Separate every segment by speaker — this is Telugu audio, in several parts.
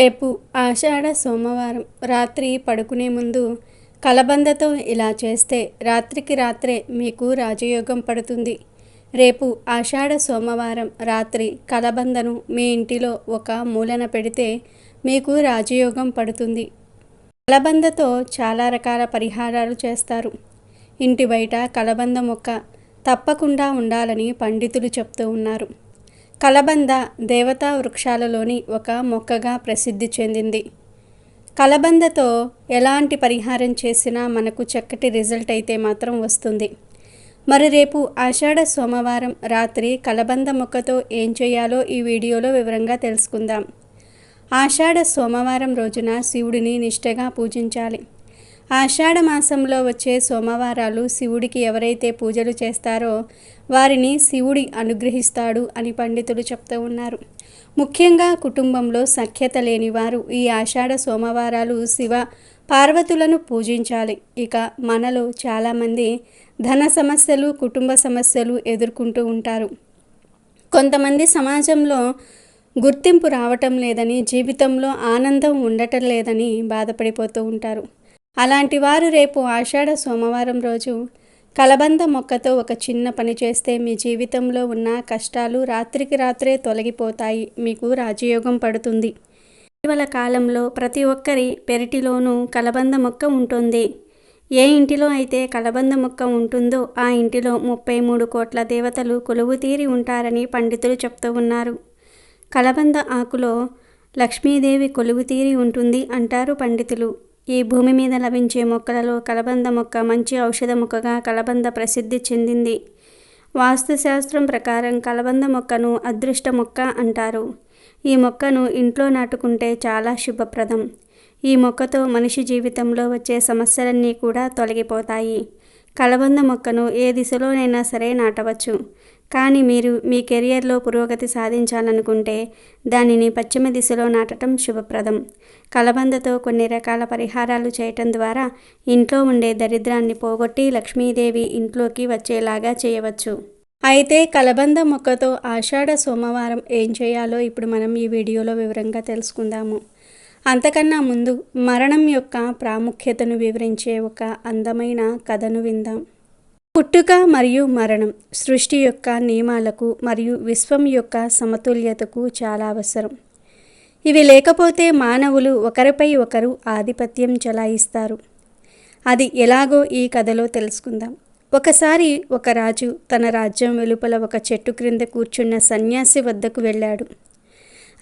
Speaker 1: రేపు ఆషాఢ సోమవారం రాత్రి పడుకునే ముందు కలబందతో ఇలా చేస్తే రాత్రికి రాత్రే మీకు రాజయోగం పడుతుంది. రేపు ఆషాఢ సోమవారం రాత్రి కలబందను మీ ఇంటిలో ఒక మూలన పెడితే మీకు రాజయోగం పడుతుంది. కలబందతో చాలా రకాల పరిహారాలు చేస్తారు. ఇంటి బయట కలబంద మొక్క తప్పకుండా ఉండాలని పండితులు చెప్తూ ఉన్నారు. కలబంద దేవతా వృక్షాలలోని ఒక మొక్కగా ప్రసిద్ధి చెందింది. కలబందతో ఎలాంటి పరిహారం చేసినా మనకు చక్కటి రిజల్ట్ అయితే మాత్రం వస్తుంది. మరి రేపు ఆషాఢ సోమవారం రాత్రి కలబంద మొక్కతో ఏం చేయాలో ఈ వీడియోలో వివరంగా తెలుసుకుందాం. ఆషాఢ సోమవారం రోజున శివుడిని నిష్టగా పూజించాలి. ఆషాఢ మాసంలో వచ్చే సోమవారాలు శివుడికి ఎవరైతే పూజలు చేస్తారో వారిని శివుడి అనుగ్రహిస్తాడు అని పండితులు చెప్తూ ఉన్నారు. ముఖ్యంగా కుటుంబంలో సఖ్యత లేని వారు ఈ ఆషాఢ సోమవారాలు శివ పార్వతులను పూజించాలి. ఇక మనలో చాలామంది ధన సమస్యలు కుటుంబ సమస్యలు ఎదుర్కొంటూ ఉంటారు. కొంతమంది సమాజంలో గుర్తింపు రావటం లేదని జీవితంలో ఆనందం ఉండటం లేదని బాధపడిపోతూ ఉంటారు. అలాంటి వారు రేపు ఆషాఢ సోమవారం రోజు కలబంద మొక్కతో ఒక చిన్న పని చేస్తే మీ జీవితంలో ఉన్న కష్టాలు రాత్రికి రాత్రే తొలగిపోతాయి. మీకు రాజయోగం పడుతుంది. ఇటీవల కాలంలో ప్రతి ఒక్కరి పెరటిలోనూ కలబంద మొక్క ఉంటుంది. ఏ ఇంటిలో అయితే కలబంద మొక్క ఉంటుందో ఆ ఇంటిలో ముప్పై మూడు కోట్ల దేవతలు కొలువు తీరి ఉంటారని పండితులు చెప్తూ ఉన్నారు. కలబంద ఆకులో లక్ష్మీదేవి కొలువు తీరి ఉంటుంది అంటారు పండితులు. ఈ భూమి మీద లభించే మొక్కలలో కలబంద మొక్క మంచి ఔషధ మొక్కగా కలబంద ప్రసిద్ధి చెందింది. వాస్తుశాస్త్రం ప్రకారం కలబంద మొక్కను అదృష్ట మొక్క అంటారు. ఈ మొక్కను ఇంట్లో నాటుకుంటే చాలా శుభప్రదం. ఈ మొక్కతో మనిషి జీవితంలో వచ్చే సమస్యలన్నీ కూడా తొలగిపోతాయి. కలబంద మొక్కను ఏ దిశలోనైనా సరే నాటవచ్చు. కానీ మీరు మీ కెరియర్లో పురోగతి సాధించాలనుకుంటే దానిని పశ్చిమ దిశలో నాటడం శుభప్రదం. కలబందతో కొన్ని రకాల పరిహారాలు చేయటం ద్వారా ఇంట్లో ఉండే దరిద్రాన్ని పోగొట్టి లక్ష్మీదేవి ఇంట్లోకి వచ్చేలాగా చేయవచ్చు. అయితే కలబంద మొక్కతో ఆషాఢ సోమవారం ఏం చేయాలో ఇప్పుడు మనం ఈ వీడియోలో వివరంగా తెలుసుకుందాము. అంతకన్నా ముందు మరణం యొక్క ప్రాముఖ్యతను వివరించే ఒక అందమైన కథను విందాం. పుట్టుక మరియు మరణం సృష్టి యొక్క నియమాలకు మరియు విశ్వం యొక్క సమతుల్యతకు చాలా అవసరం. ఇవి లేకపోతే మానవులు ఒకరిపై ఒకరు ఆధిపత్యం చెలాయిస్తారు. అది ఎలాగో ఈ కథలో తెలుసుకుందాం. ఒకసారి ఒక రాజు తన రాజ్యం వెలుపల ఒక చెట్టు క్రింద కూర్చున్న సన్యాసి వద్దకు వెళ్ళాడు.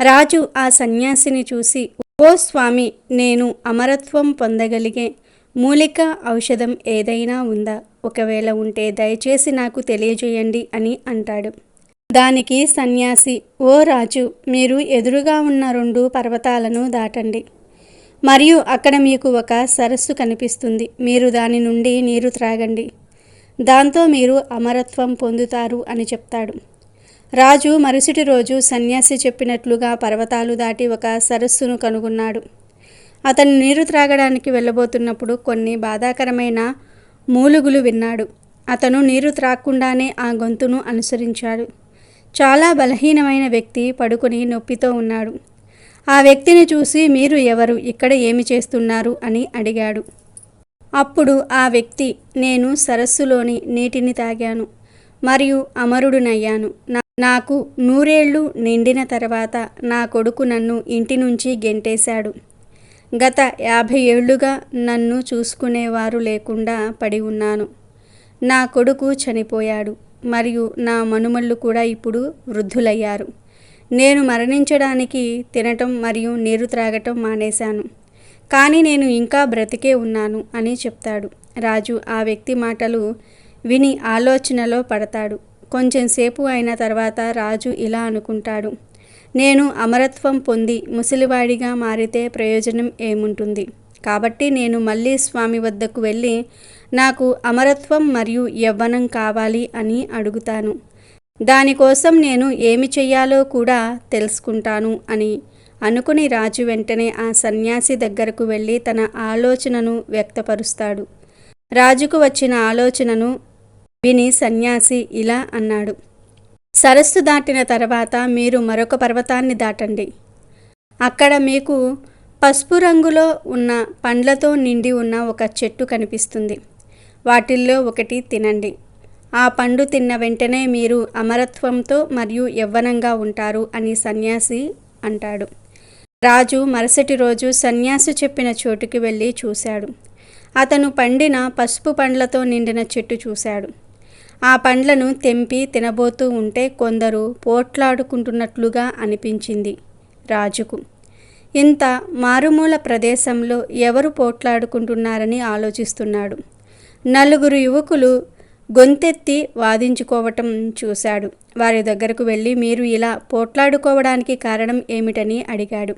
Speaker 1: రాజు ఆ సన్యాసిని చూసి ఓ స్వామి నేను అమరత్వం పొందగలిగే మూలిక ఔషధం ఏదైనా ఉందా? ఒకవేళ ఉంటే దయచేసి నాకు తెలియజేయండి అని అంటాడు. దానికి సన్యాసి ఓ రాజు మీరు ఎదురుగా ఉన్న రెండు పర్వతాలను దాటండి. మరియు అక్కడ మీకు ఒక సరస్సు కనిపిస్తుంది. మీరు దాని నుండి నీరు త్రాగండి. దాంతో మీరు అమరత్వం పొందుతారు అని చెప్తాడు. రాజు మరుసటి రోజు సన్యాసి చెప్పినట్లుగా పర్వతాలు దాటి ఒక సరస్సును కనుగొన్నాడు. అతను నీరు త్రాగడానికి వెళ్ళబోతున్నప్పుడు కొన్ని బాధాకరమైన మూలుగులు విన్నాడు. అతను నీరు త్రాక్కుండానే ఆ గొంతును అనుసరించాడు. చాలా బలహీనమైన వ్యక్తి పడుకుని నొప్పితో ఉన్నాడు. ఆ వ్యక్తిని చూసి మీరు ఎవరు? ఇక్కడ ఏమి చేస్తున్నారు? అని అడిగాడు. అప్పుడు ఆ వ్యక్తి నేను సరస్సులోని నీటిని తాగాను మరియు అమరుడునయ్యాను. నాకు నూరేళ్ళు నిండిన తర్వాత నా కొడుకు నన్ను ఇంటి నుంచి గెంటేశాడు. గత యాభై ఏళ్ళుగా నన్ను చూసుకునేవారు లేకుండా పడి ఉన్నాను. నా కొడుకు చనిపోయాడు మరియు నా మనుమళ్ళు కూడా ఇప్పుడు వృద్ధులయ్యారు. నేను మరణించడానికి తినటం మరియు నీరు త్రాగటం మానేశాను. కానీ నేను ఇంకా బ్రతికే ఉన్నాను అని చెప్తాడు. రాజు ఆ వ్యక్తి మాటలు విని ఆలోచనలో పడతాడు. కొంచెం సేపు అయిన తర్వాత రాజు ఇలా అనుకుంటాడు. నేను అమరత్వం పొంది ముసలివాడిగా మారితే ప్రయోజనం ఏముంటుంది? కాబట్టి నేను మళ్ళీ స్వామి వద్దకు వెళ్ళి నాకు అమరత్వం మరియు యవ్వనం కావాలి అని అడుగుతాను. దానికోసం నేను ఏమి చెయ్యాలో కూడా తెలుసుకుంటాను అని అనుకుని రాజు వెంటనే ఆ సన్యాసి దగ్గరకు వెళ్ళి తన ఆలోచనను వ్యక్తపరుస్తాడు. రాజుకు వచ్చిన ఆలోచనను విని సన్యాసి ఇలా అన్నాడు. సరస్సు దాటిన తర్వాత మీరు మరొక పర్వతాన్ని దాటండి. అక్కడ మీకు పసుపు రంగులో ఉన్న పండ్లతో నిండి ఉన్న ఒక చెట్టు కనిపిస్తుంది. వాటిల్లో ఒకటి తినండి. ఆ పండు తిన్న వెంటనే మీరు అమరత్వంతో మరియు యవ్వనంగా ఉంటారు అని సన్యాసి అంటాడు. రాజు మరుసటి రోజు సన్యాసి చెప్పిన చోటుకి వెళ్ళి చూశాడు. అతను పండిన పసుపు పండ్లతో నిండిన చెట్టు చూశాడు. ఆ పండ్లను తెంపి తినబోతూ ఉంటే కొందరు పోట్లాడుకుంటున్నట్లుగా అనిపించింది రాజుకు. ఇంత మారుమూల ప్రదేశంలో ఎవరు పోట్లాడుకుంటున్నారని ఆలోచిస్తున్నాడు. నలుగురు యువకులు గొంతెత్తి వాదించుకోవటం చూశాడు. వారి దగ్గరకు వెళ్ళి మీరు ఇలా పోట్లాడుకోవడానికి కారణం ఏమిటని అడిగాడు.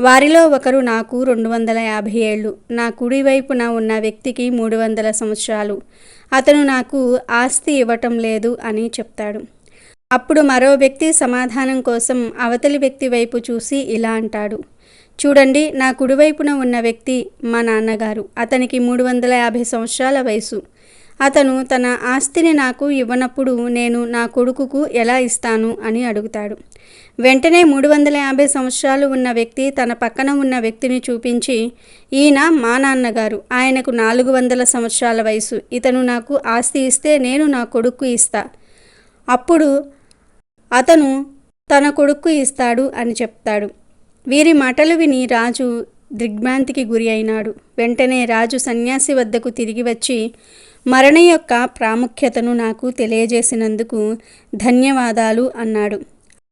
Speaker 1: వారిలో ఒకరు నాకు రెండు వందల యాభై ఏళ్ళు నా కుడివైపున ఉన్న వ్యక్తికి మూడు వందల సంవత్సరాలు. అతను నాకు ఆస్తి ఇవ్వటం లేదు అని చెప్తాడు. అప్పుడు మరో వ్యక్తి సమాధానం కోసం అవతలి వ్యక్తి వైపు చూసి ఇలా అంటాడు. చూడండి నా కుడివైపున ఉన్న వ్యక్తి మా నాన్నగారు. అతనికి మూడు వందల యాభై సంవత్సరాల వయసు. అతను తన ఆస్తిని నాకు ఇవ్వనప్పుడు నేను నా కొడుకుకు ఎలా ఇస్తాను అని అడుగుతాడు. వెంటనే మూడు వందల యాభై సంవత్సరాలు ఉన్న వ్యక్తి తన పక్కన ఉన్న వ్యక్తిని చూపించి ఈయన మా నాన్నగారు. ఆయనకు నాలుగు వందల సంవత్సరాల వయసు. ఇతను నాకు ఆస్తి ఇస్తే నేను నా కొడుకు ఇస్తా. అప్పుడు అతను తన కొడుకు ఇస్తాడు అని చెప్తాడు. వీరి మాటలు విని రాజు దిగ్భ్రాంతికి గురి అయినాడు. వెంటనే రాజు సన్యాసి వద్దకు తిరిగి వచ్చి మరణ యొక్క ప్రాముఖ్యతను నాకు తెలియజేసినందుకు ధన్యవాదాలు అన్నాడు.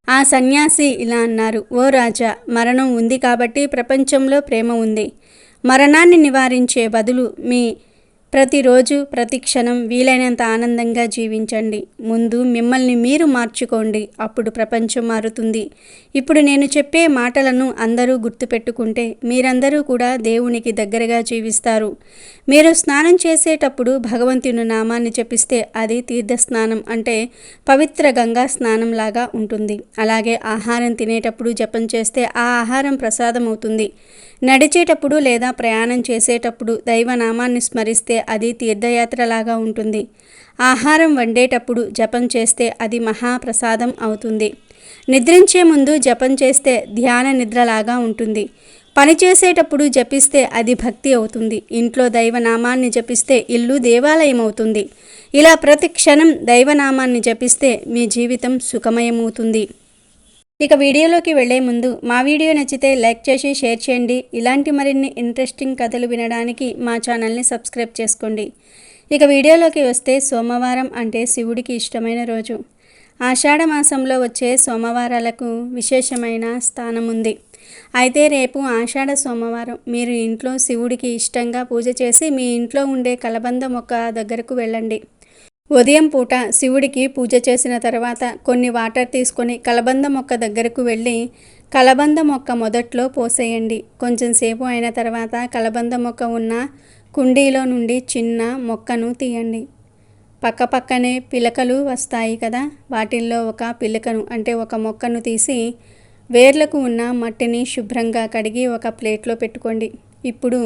Speaker 1: ఆ సన్యాసి ఇలా అన్నారు ఓ రాజా మరణం ఉంది కాబట్టి ప్రపంచంలో ప్రేమ ఉంది. మరణాన్ని నివారించే బదులు మీ ప్రతిరోజు ప్రతి క్షణం వీలైనంత ఆనందంగా జీవించండి. ముందు మిమ్మల్ని మీరు మార్చుకోండి. అప్పుడు ప్రపంచం మారుతుంది. ఇప్పుడు నేను చెప్పే మాటలను అందరూ గుర్తుపెట్టుకుంటే మీరందరూ కూడా దేవునికి దగ్గరగా జీవిస్తారు. మీరు స్నానం చేసేటప్పుడు భగవంతుని నామాన్ని జపిస్తే అది తీర్థస్నానం అంటే పవిత్ర గంగా స్నానంలాగా ఉంటుంది. అలాగే ఆహారం తినేటప్పుడు జపం చేస్తే ఆ ఆహారం ప్రసాదం అవుతుంది నడిచేటప్పుడు లేదా ప్రయాణం చేసేటప్పుడు దైవనామాన్ని స్మరిస్తే అది తీర్థయాత్రలాగా ఉంటుంది. ఆహారం వండేటప్పుడు జపం చేస్తే అది మహాప్రసాదం అవుతుంది. నిద్రించే ముందు జపం చేస్తే ధ్యాన నిద్రలాగా ఉంటుంది. పని చేసేటప్పుడు జపిస్తే అది భక్తి అవుతుంది. ఇంట్లో దైవనామాన్ని జపిస్తే ఇల్లు దేవాలయం అవుతుంది. ఇలా ప్రతి క్షణం దైవనామాన్ని జపిస్తే మీ జీవితం సుఖమయమవుతుంది. ఇక వీడియోలోకి వెళ్ళే ముందు మా వీడియో నచ్చితే లైక్ చేసి షేర్ చేయండి. ఇలాంటి మరిన్ని ఇంట్రెస్టింగ్ కథలు వినడానికి మా ఛానల్ని సబ్స్క్రైబ్ చేసుకోండి. ఇక వీడియోలోకి వస్తే సోమవారం అంటే శివుడికి ఇష్టమైన రోజు. ఆషాఢ మాసంలో వచ్చే సోమవారాలకు విశేషమైన స్థానం ఉంది. అయితే రేపు ఆషాఢ సోమవారం మీరు ఇంట్లో శివుడికి ఇష్టంగా పూజ చేసి మీ ఇంట్లో ఉండే కలబంద మొక్క దగ్గరకు వెళ్ళండి. ఉదయం పూట శివుడికి పూజ చేసిన తర్వాత కొన్ని వాటర్ తీసుకొని కలబంద మొక్క దగ్గరకు వెళ్ళి కలబంద మొక్క మొదట్లో పోసేయండి. కొంచెం సేపు అయిన తర్వాత కలబంద మొక్క ఉన్న కుండీలో నుండి చిన్న మొక్కను తీయండి. పక్క పక్కనే పిలకలు వస్తాయి కదా వాటిల్లో ఒక పిలకను అంటే ఒక మొక్కను తీసి వేర్లకు ఉన్న మట్టిని శుభ్రంగా కడిగి ఒక ప్లేట్లో పెట్టుకోండి. ఇప్పుడు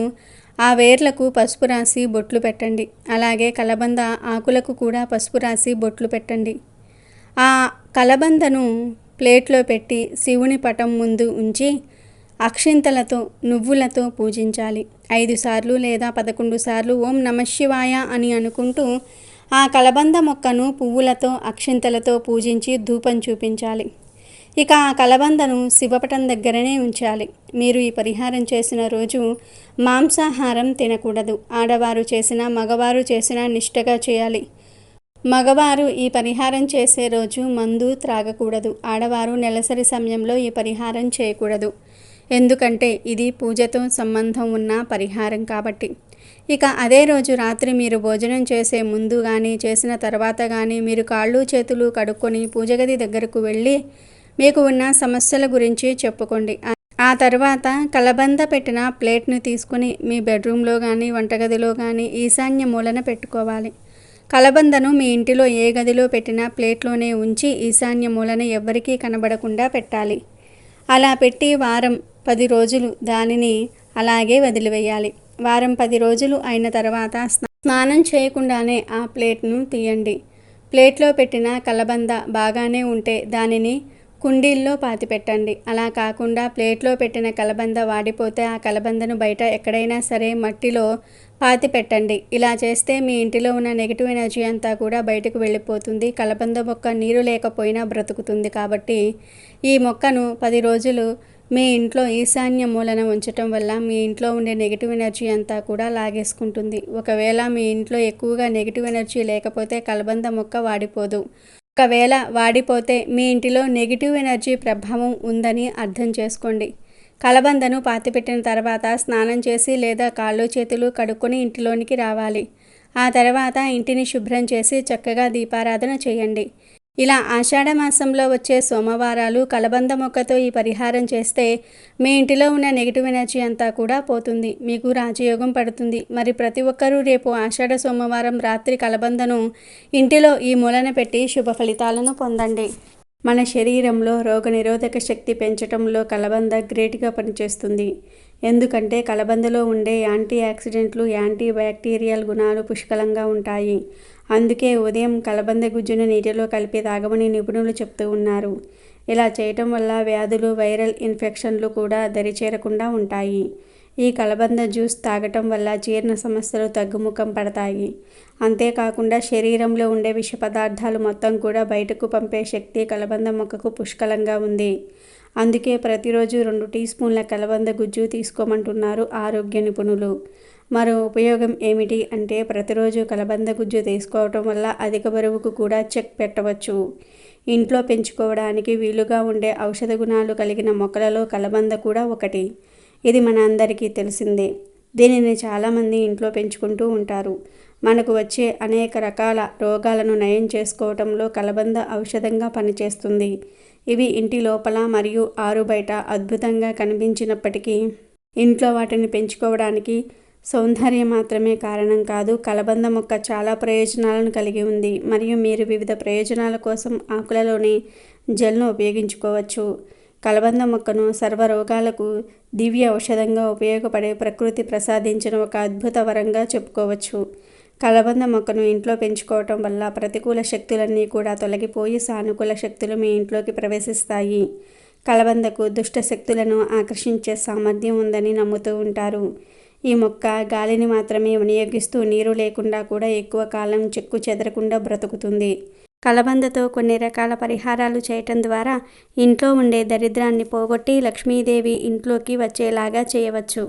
Speaker 1: ఆ వేర్లకు పసుపు రాసి బొట్లు పెట్టండి. అలాగే కలబంద ఆకులకు కూడా పసుపు రాసి బొట్లు పెట్టండి. ఆ కలబందను ప్లేట్లో పెట్టి శివుని పటం ముందు ఉంచి అక్షింతలతో నువ్వులతో పూజించాలి. ఐదు సార్లు లేదా పదకొండు సార్లు ఓం నమశివాయ అని అనుకుంటూ ఆ కలబంద మొక్కను పువ్వులతో అక్షింతలతో పూజించి ధూపం చూపించాలి. ఇక ఆ కలబందను శివపటం దగ్గరనే ఉంచాలి. మీరు ఈ పరిహారం చేసిన రోజు మాంసాహారం తినకూడదు. ఆడవారు చేసిన మగవారు చేసిన నిష్టగా చేయాలి. మగవారు ఈ పరిహారం చేసే రోజు మందు త్రాగకూడదు. ఆడవారు నెలసరి సమయంలో ఈ పరిహారం చేయకూడదు. ఎందుకంటే ఇది పూజతో సంబంధం ఉన్న పరిహారం కాబట్టి. ఇక అదే రోజు రాత్రి మీరు భోజనం చేసే ముందు కానీ చేసిన తర్వాత కానీ మీరు కాళ్ళు చేతులు కడుక్కొని పూజగది దగ్గరకు వెళ్ళి మీకు ఉన్న సమస్యల గురించి చెప్పుకోండి. ఆ తర్వాత కలబంద పెట్టిన ప్లేట్ను తీసుకుని మీ బెడ్రూమ్లో కానీ వంటగదిలో కానీ ఈశాన్య మూలన పెట్టుకోవాలి. కలబందను మీ ఇంటిలో ఏ గదిలో పెట్టినా ప్లేట్లోనే ఉంచి ఈశాన్య మూలన ఎవ్వరికీ కనబడకుండా పెట్టాలి. అలా పెట్టి వారం పది రోజులు దానిని అలాగే వదిలివేయాలి. వారం పది రోజులు అయిన తర్వాత స్నానం చేయకుండానే ఆ ప్లేట్ను తీయండి. ప్లేట్లో పెట్టిన కలబంద బాగానే ఉంటే దానిని కుండీల్లో పాతి పెట్టండి అలా కాకుండా ప్లేట్లో పెట్టిన కలబంద వాడిపోతే ఆ కలబందను బయట ఎక్కడైనా సరే మట్టిలో పాతి పెట్టండి ఇలా చేస్తే మీ ఇంటిలో ఉన్న నెగిటివ్ ఎనర్జీ అంతా కూడా బయటకు వెళ్ళిపోతుంది. కలబంద మొక్క నీరు లేకపోయినా బ్రతుకుతుంది కాబట్టి ఈ మొక్కను పది రోజులు మీ ఇంట్లో ఈశాన్య మూలన ఉంచటం వల్ల మీ ఇంట్లో ఉండే నెగిటివ్ ఎనర్జీ అంతా కూడా లాగేసుకుంటుంది. ఒకవేళ మీ ఇంట్లో ఎక్కువగా నెగిటివ్ ఎనర్జీ లేకపోతే కలబంద మొక్క వాడిపోదు. ఒకవేళ వాడిపోతే మీ ఇంటిలో నెగిటివ్ ఎనర్జీ ప్రభావం ఉందని అర్థం చేసుకోండి. కలబందను పాతిపెట్టిన తర్వాత స్నానం చేసి లేదా కాళ్ళు చేతులు కడుక్కొని ఇంటిలోనికి రావాలి. ఆ తర్వాత ఇంటిని శుభ్రం చేసి చక్కగా దీపారాధన చేయండి. ఇలా ఆషాఢ మాసంలో వచ్చే సోమవారాలు కలబంద మొక్కతో ఈ పరిహారం చేస్తే మీ ఇంటిలో ఉన్న నెగిటివ్ ఎనర్జీ అంతా కూడా పోతుంది. మీకు రాజయోగం పడుతుంది. మరి ప్రతి ఒక్కరూ రేపు ఆషాఢ సోమవారం రాత్రి కలబందను ఇంటిలో ఈ మూలన పెట్టి శుభ ఫలితాలను పొందండి. మన శరీరంలో రోగనిరోధక శక్తి పెంచడంలో కలబంద గ్రేట్గా పనిచేస్తుంది. ఎందుకంటే కలబందలో ఉండే యాంటీ ఆక్సిడెంట్లు యాంటీ బ్యాక్టీరియల్ గుణాలు పుష్కలంగా ఉంటాయి. అందుకే ఉదయం కలబంద గుజ్జును నీటిలో కలిపి తాగమని నిపుణులు చెప్తూ ఉన్నారు. ఇలా చేయటం వల్ల వ్యాధులు వైరల్ ఇన్ఫెక్షన్లు కూడా దరిచేరకుండా ఉంటాయి. ఈ కలబంద జ్యూస్ తాగటం వల్ల జీర్ణ సమస్యలు తగ్గుముఖం పడతాయి. అంతేకాకుండా శరీరంలో ఉండే విష పదార్థాలు మొత్తం కూడా బయటకు పంపే శక్తి కలబంద మొక్కకు పుష్కలంగా ఉంది. అందుకే ప్రతిరోజు రెండు టీ స్పూన్ల కలబంద గుజ్జు తీసుకోమంటున్నారు ఆరోగ్య నిపుణులు. మరో ఉపయోగం ఏమిటి అంటే ప్రతిరోజు కలబంద గుజ్జు తీసుకోవటం వల్ల అధిక బరువుకు కూడా చెక్ పెట్టవచ్చు. ఇంట్లో పెంచుకోవడానికి వీలుగా ఉండే ఔషధ గుణాలు కలిగిన మొక్కలలో కలబంద కూడా ఒకటి. ఇది మన అందరికీ తెలిసిందే. దీనిని చాలామంది ఇంట్లో పెంచుకుంటూ ఉంటారు. మనకు వచ్చే అనేక రకాల రోగాలను నయం చేసుకోవటంలో కలబంద ఔషధంగా పనిచేస్తుంది. ఇవి ఇంటి లోపల మరియు ఆరు బయట అద్భుతంగా కనిపించినప్పటికీ ఇంట్లో వాటిని పెంచుకోవడానికి సౌందర్యం మాత్రమే కారణం కాదు కలబంద మొక్క చాలా ప్రయోజనాలను కలిగి ఉంది. మరియు మీరు వివిధ ప్రయోజనాల కోసం ఆకులలోని జెల్ను ఉపయోగించుకోవచ్చు. కలబంద మొక్కను సర్వరోగాలకు దివ్య ఔషధంగా ఉపయోగపడే ప్రకృతి ప్రసాదించిన ఒక అద్భుత వరంగా చెప్పుకోవచ్చు. కలబంద మొక్కను ఇంట్లో పెంచుకోవటం వల్ల ప్రతికూల శక్తులన్నీ కూడా తొలగిపోయి సానుకూల శక్తులు మీ ఇంట్లోకి ప్రవేశిస్తాయి. కలబందకు దుష్ట శక్తులను ఆకర్షించే సామర్థ్యం ఉందని నమ్ముతూ ఉంటారు. ఈ మొక్క గాలిని మాత్రమే వినియోగిస్తూ నీరు లేకుండా కూడా ఎక్కువ కాలం చెక్కు చెదరకుండా బ్రతుకుతుంది. కలబందతో కొన్ని రకాల పరిహారాలు చేయటం ద్వారా ఇంట్లో ఉండే దరిద్రాన్ని పోగొట్టి లక్ష్మీదేవి ఇంట్లోకి వచ్చేలాగా చేయవచ్చు.